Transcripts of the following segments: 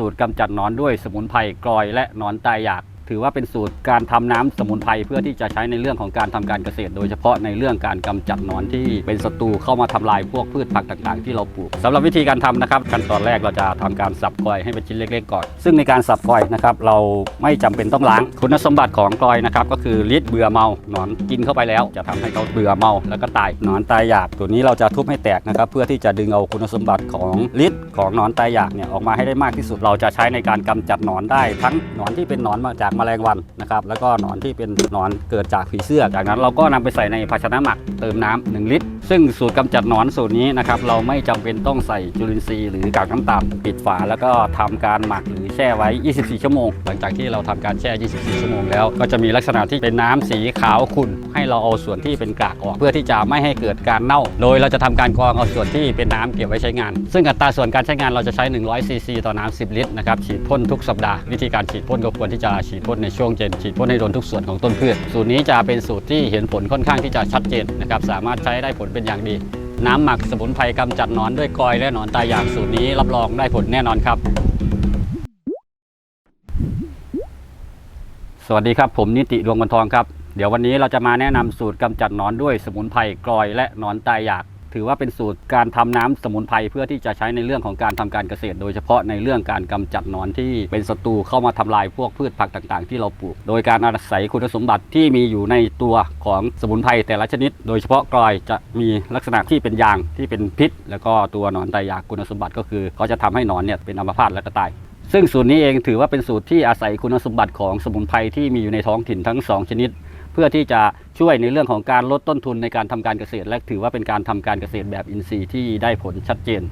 สูตรกำจัดนอนด้วยสมุนไพรกลอยและนอนตายอยาก ถือว่าเป็นสูตรการทำน้ำสมุนไพรเพื่อที่จะใช้ในเรื่องของการทำการเกษตร โดยเฉพาะในเรื่องการกำจัดหนอนที่เป็นศัตรูเข้ามาทำลายพวกพืชผักต่างๆ ที่เราปลูกสำหรับวิธีการทำนะครับขั้นตอนแรกเราจะทำการสับกลอยให้เป็นชิ้นเล็ก ๆ ก่อน ซึ่งในการสับกลอยนะครับเราไม่จำเป็นต้องล้าง คุณสมบัติของกลอยนะครับก็คือฤทธิ์เบื่อเมาหนอนกินเข้าไปแล้ว จะทำให้เขาเบื่อเมาแล้วก็ตายหนอนตายอยากตัวนี้เราจะทุบให้แตกนะครับเพื่อที่จะดึงเอาคุณสมบัติของฤทธิ์ของหนอนตายอยากเนี่ยออกมาให้ได้มากที่สุดเราจะใช้ในการกำจัดหนอนได้ ทั้งหนอนที่เป็นหนอนมาจากแมลงวันนะครับแล้วก็หนอนที่เป็นหนอนเกิดจากผีเสื้อ จากนั้นเราก็นำไปใส่ในภาชนะหมักเติมน้ำ1ลิตร ซึ่งสูตรกำจัดหนอนสูตรนี้นะครับเราไม่จำเป็นต้องใส่จุลินทรีย์หรือกากน้ำตาลปิดฝา แล้วก็ทำการหมักหรือแช่ไว้ 24 ชั่วโมง หลังจากที่เราทำการแช่ 24 ชั่วโมงแล้ว ก็จะมีลักษณะที่เป็นน้ำสีขาวขุ่นให้เราเอาส่วนที่เป็นกากออก เพื่อที่จะไม่ให้เกิดการเน่า โดยเราจะทำการกรองเอาส่วนที่เป็นน้ำเก็บไว้ใช้งาน ซึ่งอัตราส่วนการใช้งานเราจะใช้ 100 ซีซีต่อน้ำ10 ลิตรนะครับฉีดพ่นทุกสัปดาห์วิธีการฉีดพ่นก็ควรที่จะฉีดพ่นในช่วงเย็นฉีดพ่นให้โดนทุกส่วนของต้นพืชสูตรนี้จะเป็นสูตรที่เห็นผลค่อนข้างที่จะชัดเจนนะครับสามารถใช้ได้ผลเป็นอย่างดี น้ำหมักสมุนไพรกำจัดหนอนด้วยกอยและหนอนตายอย่างสูตรนี้รับรองได้ผลแน่นอนครับ สวัสดีครับผมนิติดวงวันทองครับ เดี๋ยววันนี้เราจะมาแนะนำสูตรกำจัดหนอนด้วยสมุนไพรกลอยและหนอนตายอยาก ถือว่าเป็นสูตรการทำน้ำสมุนไพรเพื่อที่จะใช้ในเรื่องของการทำการเกษตร โดยเฉพาะในเรื่องการกำจัดหนอนที่เป็นศัตรูเข้ามาทำลายพวกพืชผักต่างๆ ที่เราปลูก โดยการอาศัยคุณสมบัติที่มีอยู่ในตัวของสมุนไพรแต่ละชนิด โดยเฉพาะกลอยจะมีลักษณะที่เป็นยางที่เป็นพิษ แล้วก็ตัวหนอนตายยาคุณสมบัติก็คือเขาจะทำให้หนอนเนี่ยเป็นอัมพาตและก็ตายซึ่งสูตรนี้เองถือว่าเป็นสูตรที่อาศัยคุณสมบัติของสมุนไพรที่มีอยู่ในท้องถิ่นทั้ง 2 ชนิด เพื่อที่จะช่วยในเรื่องของการลดต้นทุนในการทำการเกษตร และถือว่าเป็นการทำการเกษตรแบบอินทรีย์ที่ได้ผลชัดเจน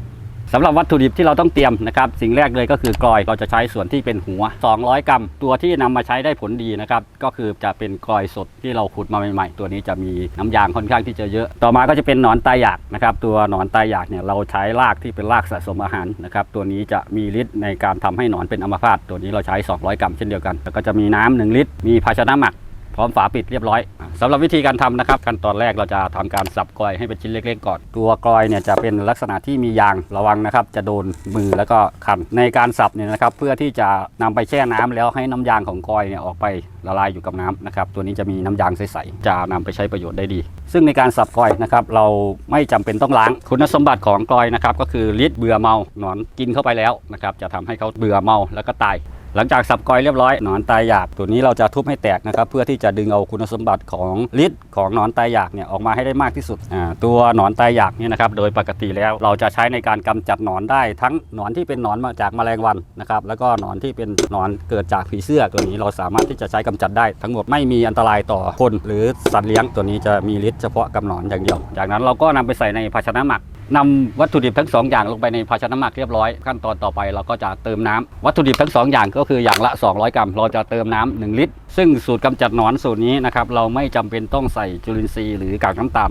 สำหรับวัตถุดิบที่เราต้องเตรียมนะครับสิ่งแรกเลยก็คือกลอยเราจะใช้ส่วนที่เป็นหัว 200 กรัม ตัวที่นำมาใช้ได้ผลดีนะครับก็คือจะเป็นกลอยสดที่เราขุดมาใหม่ๆ ตัวนี้จะมีน้ำยางค่อนข้างที่จะเยอะ ต่อมาก็จะเป็นหนอนตายอยากนะครับตัวหนอนตายอยากเนี่ยเราใช้รากที่เป็นรากสะสมอาหารนะครับตัวนี้จะมีฤทธิ์ในการทำให้หนอนเป็นอัมพาตตัวนี้เราใช้ 200 กรัมเช่นเดียวกันแล้วก็จะมีน้ำ1ลิตร มีภาชนะหมัก พร้อมฝาปิดเรียบร้อยอ่าสำหรับวิธีการทำนะครับ ขั้นตอนแรกเราจะทำการสับกลอยให้เป็นชิ้นเล็ก ๆ ก่อน ตัวกลอยเนี่ยจะเป็นลักษณะที่มียางระวังนะครับ จะโดนมือแล้วก็คัน ในการสับเนี่ยนะครับ เพื่อที่จะนำไปแช่น้ำแล้วให้น้ำยางของกลอยเนี่ยออกไปละลายอยู่กับน้ำนะครับ ตัวนี้จะมีน้ำยางใสๆจะนำไปใช้ประโยชน์ได้ดี ซึ่งในการสับกลอยนะครับ เราไม่จำเป็นต้องล้าง คุณสมบัติของกลอยนะครับ ก็คือฤทธิ์เบื่อเมาหนอนกินเข้าไปแล้วนะครับ จะทำให้เขาเบื่อเมาแล้วก็ตาย หลังจากสับกอยเรียบร้อยหนอนตายอยากตัวนี้เราจะทุบให้แตกนะครับเพื่อที่จะดึงเอาคุณสมบัติของฤทธิ์ของหนอนตายอยากเนี่ยออกมาให้ได้มากที่สุดตัวหนอนตายอยากเนี่ยนะครับโดยปกติแล้วเราจะใช้ในการกำจัดหนอนได้ทั้งหนอนที่เป็นหนอนมาจากแมลงวันนะครับแล้วก็หนอนที่เป็นหนอนเกิดจากผีเสื้อตัวนี้เราสามารถที่จะใช้กำจัดได้ ทั้งหมดไม่มีอันตรายต่อคน หรือสัตว์เลี้ยงตัวนี้จะมีฤทธิ์เฉพาะกับหนอนอย่างเดียว จากนั้นเราก็นำไปใส่ในภาชนะหมัก นำวัตถุดิบทั้งสองอย่างลงไปในภาชนะหมักเรียบร้อย ขั้นตอนต่อไปเราก็จะเติมน้ำวัตถุดิบทั้งสองอย่างก็คืออย่างละ 200 กรัม เราจะเติมน้ำ1ลิตร ซึ่งสูตรกำจัดหนอนสูตรนี้นะครับเราไม่จำเป็นต้องใส่จุลินทรีย์หรือกากน้ำตาล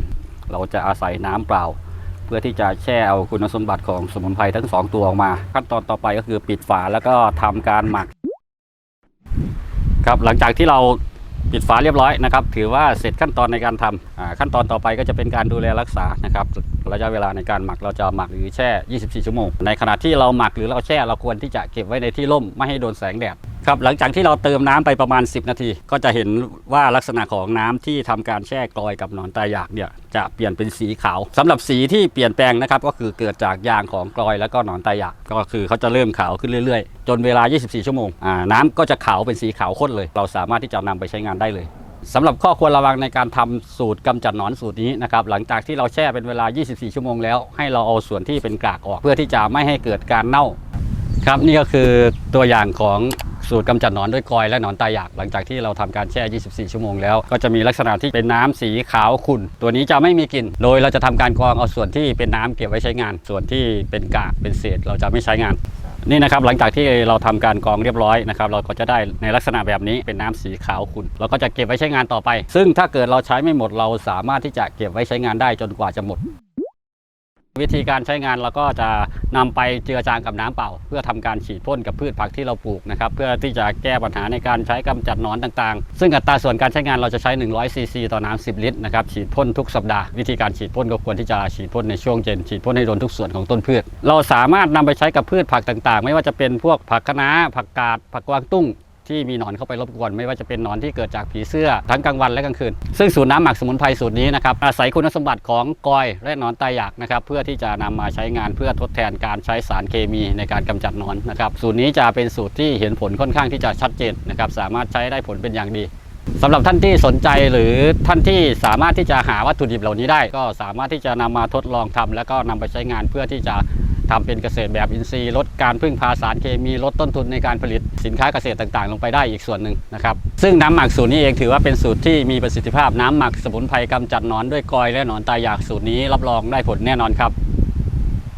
เราจะอาศัยน้ำเปล่า เพื่อที่จะแช่เอาคุณสมบัติของสมุนไพรทั้งสองตัวออกมา ขั้นตอนต่อไปก็คือปิดฝาแล้วก็ทำการหมักครับหลังจากที่เรา ปิดฝาเรียบร้อยนะครับ ถือว่าเสร็จขั้นตอนในการทำอ่าขั้นตอนต่อไปก็จะเป็นการดูแลรักษานะครับระยะเวลาในการหมักเราจะหมักหรือแช่ 24 ชั่วโมง ในขณะที่เราหมักหรือเราแช่เราควรที่จะเก็บไว้ในที่ร่มไม่ให้โดนแสงแดด ครับหลังจากที่เราเติมน้ำไปประมาณ 10 นาที ก็จะเห็นว่าลักษณะของน้ำที่ทำการแช่กลอยกับหนอนตายากเนี่ยจะเปลี่ยนเป็นสีขาวสำหรับสีที่เปลี่ยนแปลงนะครับก็คือเกิดจากยางของกลอยแล้วก็หนอนตายากก็คือเขาจะเริ่มขาวขึ้นเรื่อยๆ จนเวลา 24 ชั่วโมงน้ำก็จะขาวเป็นสีขาวข้นเลย เราสามารถที่จะนำไปใช้งานได้เลยสำหรับข้อควรระวังในการทำสูตรกำจัดหนอนสูตรนี้นะครับหลังจากที่เราแช่เป็นเวลา 24 ชั่วโมงแล้วให้เราเอาส่วนที่เป็นกากออก เพื่อที่จะไม่ให้เกิดการเน่าครับนี่ก็คือตัวอย่างของ สูตรกำจัดหนอนด้วยกอยและหนอนตายอยากหลังจากที่เราทำการแช่ 24 ชั่วโมงแล้วก็จะมีลักษณะที่เป็นน้ำสีขาวขุ่นตัวนี้จะไม่มีกลิ่น โดยเราจะทำการกรองเอาส่วนที่เป็นน้ำเก็บไว้ใช้งาน ส่วนที่เป็นกากเป็นเศษเราจะไม่ใช้งานนี่นะครับหลังจากที่เราทำการกรองเรียบร้อยนะครับเราก็จะได้ในลักษณะแบบนี้เป็นน้ำสีขาวขุ่นเราก็จะเก็บไว้ใช้งานต่อไป ซึ่งถ้าเกิดเราใช้ไม่หมดเราสามารถที่จะเก็บไว้ใช้งานได้จนกว่าจะหมด วิธีการใช้งานเราก็จะนำไปเจือจางกับน้ำเปล่า เพื่อทำการฉีดพ่นกับพืชผักที่เราปลูกนะครับเพื่อที่จะแก้ปัญหาในการใช้กำจัดหนอนต่างๆ ซึ่งอัตราส่วนการใช้งานเราจะใช้ 100 ซีซีต่อน้ำ10 ลิตรนะครับฉีดพ่นทุกสัปดาห์วิธีการฉีดพ่นก็ควรที่จะฉีดพ่นในช่วงเย็นฉีดพ่นให้โดนทุกส่วนของต้นพืช เราสามารถนำไปใช้กับพืชผักต่างๆ ไม่ว่าจะเป็นพวกผักคะน้าผักกาดผักกวางตุ้ง ที่มีหนอนเข้าไปรบกวน ไม่ว่าจะเป็นหนอนที่เกิดจากผีเสื้อทั้งกลางวันและกลางคืน ซึ่งสูตรน้ำหมักสมุนไพรสูตรนี้นะครับอาศัยคุณสมบัติของกอยและหนอนตายอยากนะครับเพื่อที่จะนำมาใช้งานเพื่อทดแทนการใช้สารเคมีในการกำจัดหนอนนะครับสูตรนี้จะเป็นสูตรที่เห็นผลค่อนข้างที่จะชัดเจนนะครับสามารถใช้ได้ผลเป็นอย่างดีสำหรับท่านที่สนใจหรือท่านที่สามารถที่จะหาวัตถุดิบเหล่านี้ได้ ก็สามารถที่จะนำมาทดลองทำแล้วก็นำไปใช้งานเพื่อที่จะ ทำเป็นเกษตรแบบอินทรีย์ลดการพึ่งพาสารเคมีลดต้นทุนในการผลิตสินค้าเกษตรต่างๆ ลงไปได้อีกส่วนหนึ่งนะครับซึ่งน้ำหมักสูตรนี้เองถือว่าเป็นสูตรที่มีประสิทธิภาพน้ำหมักสมุนไพรกำจัดนอนด้วยกอยและหนอนตายอยากสูตรนี้รับรองได้ผลแน่นอนครับ